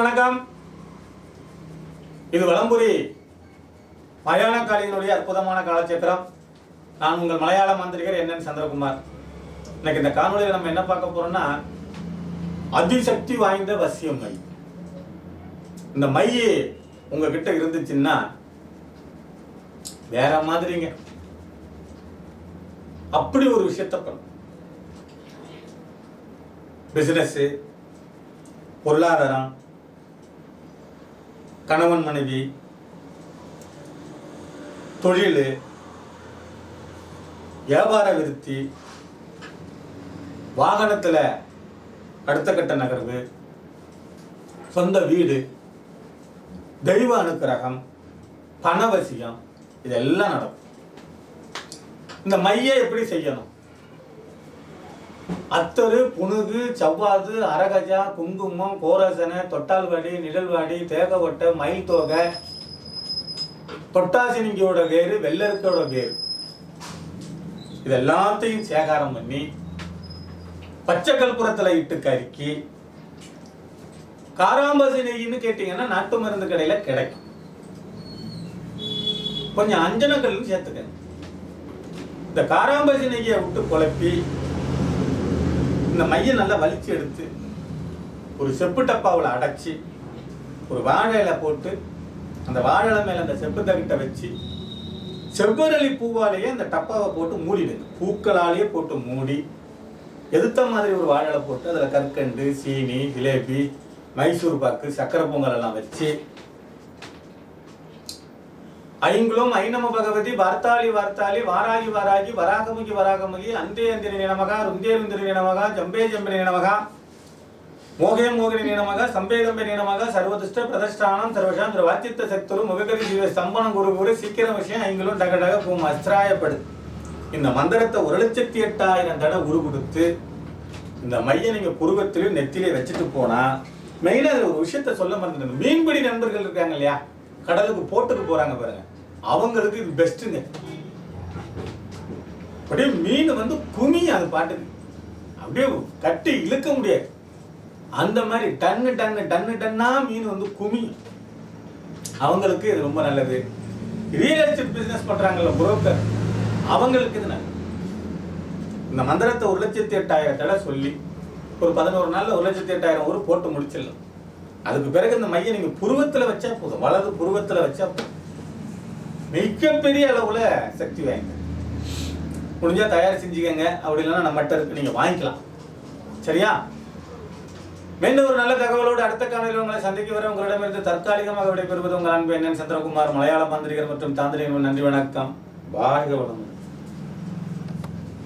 வணக்கம். இது வலம்புரி மலையாள காலையினுடைய அற்புதமான காலச்சேத்திரம். நான் உங்கள் மலையாள மந்திரிகர் என் சந்திரகுமார். இன்னைக்கு இந்த காணொலியில் நம்ம என்ன பார்க்க போறோம்னா அதிசக்தி வாய்ந்த வசியம் மை. இந்த மை உங்ககிட்ட இருந்துச்சுன்னா வேற மாதிரிங்க. அப்படி ஒரு விஷயத்த பண்ணும் பிசினஸ் பொருளாதாரம் கணவன் மனைவி தொழில் வியாபார விருத்தி வாகனத்தில் அடுத்த கட்ட நகர்வு சொந்த வீடு தெய்வ அனுக்கிரகம் பணவசியம் இதெல்லாம் நடக்கும். இந்த மையை எப்படி செய்யணும்? அத்தரு புனுகு செவ்வாது அரகஜா குங்குமம் கோரசனை தொட்டால்வாடி நிழல்வாடி தேகவட்ட மயில் தோகை தொட்டாசினிங்கியோட வேறு வெள்ளருக்கோட வேறு. இது எல்லாத்தையும் சேகாரம் பண்ணி பச்சை கற்பூரத்தில் இட்டு கருக்கி காராம்பசி நெய்ன்னு கேட்டீங்கன்னா நாட்டு மருந்து கடையில கிடைக்கும். கொஞ்சம் அஞ்சனக்கல்லும் சேர்த்துக்கங்க. இந்த காராம்பசி நெய்யை விட்டு குழப்பி இந்த மையம் நல்லா வலிச்சு எடுத்து ஒரு செப்பு டப்பாவில் அடைச்சி ஒரு வாழை இலை போட்டு அந்த வாழை இலை மேலே அந்த செப்பு தகிட்ட வச்சு செவ்வரளி பூவாலேயே அந்த டப்பாவை போட்டு மூடிடுங்க பூக்களாலேயே போட்டு மூடி. எதிர்த்த மாதிரி ஒரு வாழை போட்டு அதில் கற்கண்டு சீனி ஜிலேபி மைசூர் பாக்கு சக்கரை பொங்கல் எல்லாம் வச்சு ஐங்குளும் ஐநம பகவதி வார்த்தாளி வார்த்தாளி வாராகி வாராகி வராகமுகி வராகமுகி அந்தே அந்திரி நமகா ருந்தே ருந்திரி நமகா ஜம்பே ஜம்பே நமகா மோகே மோகினி நமக சம்பேதம்பே நமக சர்வதிஷ்ட பிரதிஷ்டானம் சர்வசாம் வாச்சித்த சக்தரும் முககரி ஜீவ ஸ்தம்பனம் குரு குரு சீக்கிரம் விஷயம் ஐங்களும் டக டக பூம் அஸ்திராயப்படு. இந்த மந்திரத்தை ஒரு லட்சத்தி எட்டாயிரம் தடவை உரு கொடுத்து இந்த மைய நீங்க புருவத்திலையும் நெத்திலே வச்சுட்டு போனா மெயினா ஒரு விஷயத்த சொல்ல மறந்துட்டேன். மீன்பிடி நண்பர்கள் இருக்காங்க இல்லையா? கடலுக்கு போட்டுக்கு போறாங்க பாருங்க. அவங்களுக்கு இது பெஸ்ட்டுங்க அப்படியே மீன் வந்து குமி அது பாட்டுக்கு. அப்படியே கட்டி இழுக்க முடியாது. அந்த மாதிரி டன்னு டன்னு டன்னு டன்னா மீன் வந்து குமி. அவங்களுக்கு இது ரொம்ப நல்லது. ரியல் எஸ்டேட் பிசினஸ் பண்றாங்கல்ல புரோக்கர் அவங்களுக்கு இது நல்லது. இந்த மந்திரத்தை ஒரு லட்சத்தி எட்டாயிரம் சொல்லி ஒரு பதினோரு நாள்ல ஒரு லட்சத்தி எட்டாயிரம் ஊர் போட்டு முடிச்சிடலாம். அதுக்கு பிறகு இந்த மையம் நீங்க புருவத்துல வச்சா போதும். வலது புருவத்துல வச்சா போதும். மிகப்பெரிய அளவுல சக்தி வாய்ந்த முடிஞ்சா தயார் செஞ்சுக்கங்க. அப்படி இல்லைன்னா நம்மகிட்ட இருக்கு நீங்க வாங்கிக்கலாம். சரியா? மீண்டும் ஒரு நல்ல தகவலோடு அடுத்த காலையில் உங்களை சந்திக்க வர உங்களிடமிருந்து தற்காலிகமாக விடைபெறுவது உங்கள் அன்பு என்ன சந்திரகுமார் மலையாள மாந்திரிகர் மற்றும் தாந்திரிகர் நன்றி வணக்கம். வாழ்க வளமுடன்.